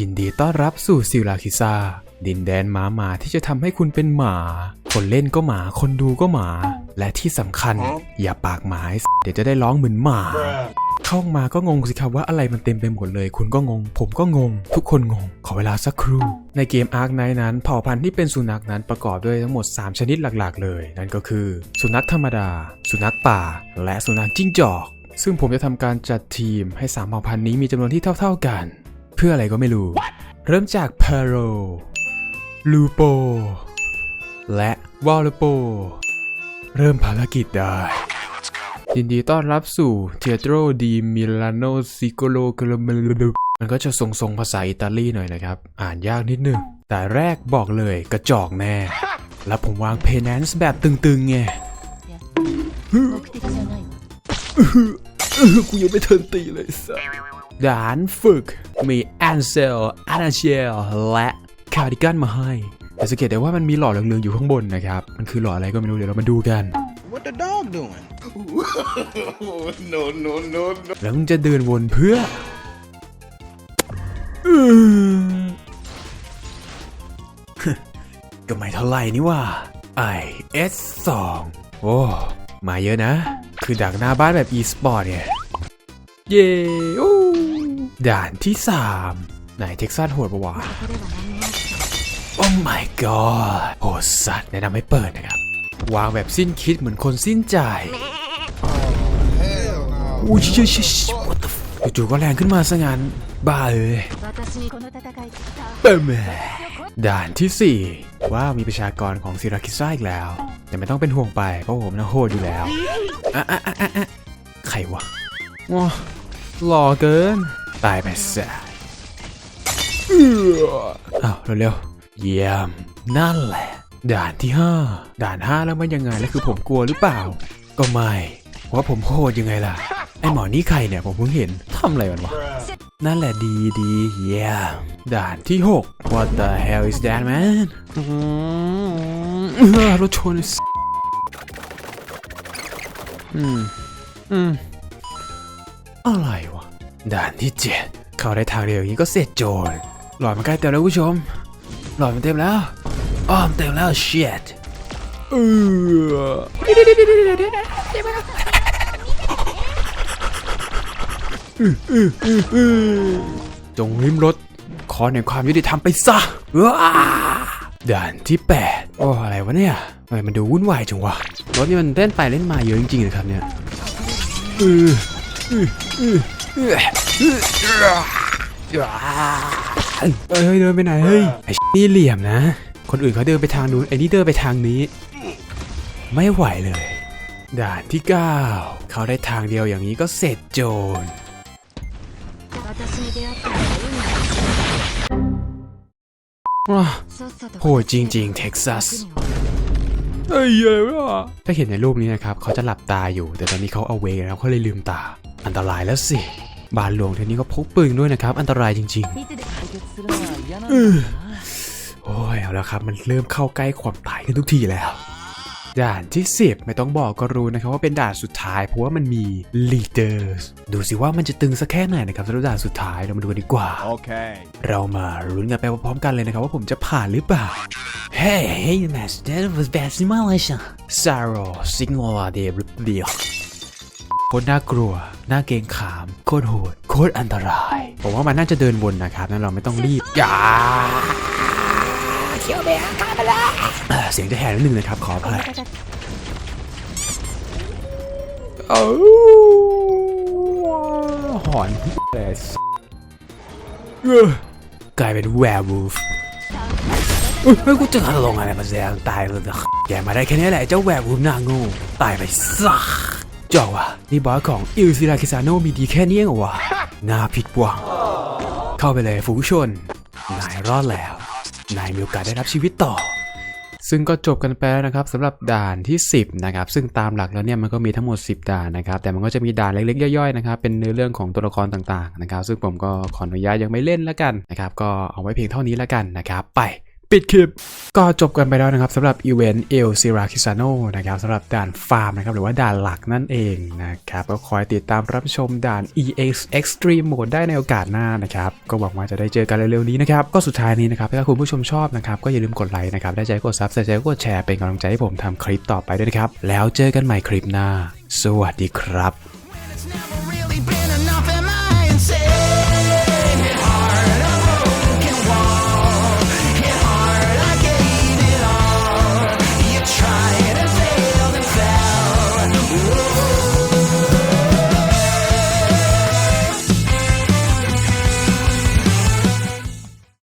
ยินดีต้อนรับสู่ซิลาคิซาดินแดนหมาหมาที่จะทำให้คุณเป็นหมา คนเล่นก็หมา คนดูก็หมา และที่สำคัญ อย่าปากหมาไอ้สเดี๋ยวจะได้ร้องเหมือนหมา เข้ามาก็งงสิครับว่าอะไรมันเต็มไปหมดเลย คุณก็งง ผมก็งง ทุกคนงง ขอเวลาสักครู่ ในเกมอาร์คไนนั้นเผ่าพันธุ์ที่เป็นสุนัขนั้นประกอบด้วยทั้งหมด 3 ชนิดหลักๆ เลย นั่นก็คือ สุนัขธรรมดา สุนัขป่า และสุนัขจิ้งจอก ซึ่งผมจะทำการจัดทีมให้สามเผ่าพันธุ์นี้มีจำนวนที่เท่า ๆกันเพื่ออะไรก็ไม่รู้ เริ่มจากเปโรลูโปและวอลโปเริ่มภารกิจได้ยินดีต้อนรับสู่เทโตรดีมิลานโนซิโกโลกลมลมันก็จะทรงๆภาษาอิตาลีหน่อยนะครับ อ่านยากนิดนึง แต่แรกบอกเลยกระจอกแน่ แล้วผมวางเพนแนนซ์แบบตึงๆไงกูยังไม่เทินตีเลยสั ด่านฝึก มีแอนเซลอานาเชลและคาร์ดิกันมาให้ แต่สังเกตได้ว่ามันมีหลอดเหลืองๆอยู่ข้างบนนะครับ มันคือหลอดอะไรก็ไม่รู้เดี๋ยวเรามาดูกัน What the dog doing? no, no, no, no. แล้วมึงจะเดินวนเพื่ออืมก็ไม่เท่าไหร่นี่ว่า IS 2โอ้มาเยอะนะ คือดักหน้าบ้านแบบ e-sport เนี่ย เย้โอ้ ด่านที่สามไหนเท็กซัสโหดปะวะโอ้ my god โหดสัตว์แนะนำให้เปิดนะครับ วางแบบสิ้นคิดเหมือนคนสิ้นใจโอ้ยชิชจู่ๆก็แรงขึ้นมาซะงั้นบ้าเลยเปิมด่านที่ 4 ว่ามีประชากรของซิราคิซ่าอีกแล้ว แต่ไม่ต้องเป็นห่วงไป เพราะผมน่าโหดอยู่แล้ว อะอะอะใครวะว้าหล่อเกิน ตายไปซะเอ้าวเร็วๆเยี่ยม นั่นแหละ ด่านที่ 5 ด่าน 5 แล้วมันยังไงแล้วคือผมกลัวหรือเปล่า ก็ไม่เพราะว่าผมโหดยังไงล่ะ ไอหมอนี่ใครเนี่ยผมเพิ่งเห็นทำอะไรมันวะ นั่นแหละดีดีเยี่ยม ด่านที่ 6 What the hell is that man อืมเออรถชนอืม อืม อะไรวะ ด่านที่7เข้าได้ทางเดียวอย่างนี้ก็เสร็จโจรหลอดมันใกล้เต็มแล้วผู้ชม หลอดมันเต็มแล้ว อ้อมเต็มแล้ว shit เออจงริมรถ ขอแห่งความยุติธรรมไปซะว้าด่านที่ 8 โอ้ อะไรวะเนี่ยทำไมมันดูวุ่นวายจังวะ รถนี่มันเล่นไปเล่นมาเยอะจริงๆเลยครับเนี่ย เฮ้ยเดินไปไหนเฮ้ยไอ้นี่เหลี่ยมนะ คนอื่นเขาเดินไปทางนู้นไอ้นี่เดินไปทางนี้ ไม่ไหวเลย ด่านที่ 9 เขาได้ทางเดียวอย่างนี้ก็เสร็จโจรว้าโหจริง ๆ เท็กซัสเฮ้เยอะถ้าเห็นในรูปนี้นะครับ เขาจะหลับตาอยู่ แต่ตอนนี้เขาเอาเวแล้วเขาเลยลืมตา อันตรายแล้วสิ บานหลวงเทนี้ก็พกปืนด้วยนะครับ อันตรายจริงๆโอ้ยเอาละครับ มันเริ่มเข้าใกล้ความตายกันทุกทีแล้ว ด่านที่ 10 ไม่ต้องบอกก็รู้นะครับว่าเป็นด่านสุดท้าย เพราะว่ามันมีลีเดอร์ดูสิว่ามันจะตึงสักแค่ไหนนะครับสำหรับด่านสุดท้ายเรามาดูกันดีกว่าโอเค เรามาลุ้นกันไปพร้อมกันเลยนะครับว่าผมจะผ่านหรือเปล่า Hey, hey, master, that was bad in my life. Sorrow, signal, dear, dear. คตรน่ากลัว น่าเกรงขาม โคตรโหด โคตรอันตราย ผมว่ามันน่าจะเดินวนนะครับ นั่นเราไม่ต้องรีบอย่าเขียวเบะข้าไปแล้วเสียงจะแหบนิดนึงนะครับ ขออภัยเอ้าหอนแต่เออกลายเป็นแวร์วูฟเฮ้ยกูจะลงอะไรมาแซงตายเลยนะแกมาได้แค่นี้แหละเจ้าแวร์วูฟหน้าง่ตายไปซะ จอกว่ะนี่บอสของอิลซิราคิซาโนมีดีแค่นี้เหรอวะน่าผิดหวัง เข้าไปเลยฝูงชน นายรอดแล้ว นายมีโอกาสได้รับชีวิตต่อ ซึ่งก็จบกันไปแล้วนะครับสำหรับด่านที่ 10นะครับซึ่งตามหลักแล้วเนี่ยมันก็มีทั้งหมด 10 ด่านนะครับแต่มันก็จะมีด่านเล็กๆย่อยๆนะครับเป็นเนื้อเรื่องของตัวละครต่างๆนะครับซึ่งผมก็ขออนุญาตยังไม่เล่นแล้วกันนะครับก็เอาไว้เพียงเท่านี้แล้วกันนะครับไป ปิดคลิป ก็จบกันไปแล้วนะครับสำหรับอีเวนต์เอลซิราคิซาโนนะครับสำหรับด่านฟาร์มนะครับหรือว่าด่านหลักนั่นเองนะครับก็คอยติดตามรับชมด่าน EX Extreme Mode ได้ในโอกาสหน้านะครับก็หวังว่าจะได้เจอกันเร็วๆนี้นะครับก็สุดท้ายนี้นะครับถ้าคุณผู้ชมชอบนะครับก็อย่าลืมกดไลค์นะครับได้ใจกดซับใจกดแชร์เป็นกำลังใจให้ผมทำคลิปต่อไปด้วยนะครับแล้วเจอกันใหม่คลิปหน้า สวัสดีครับ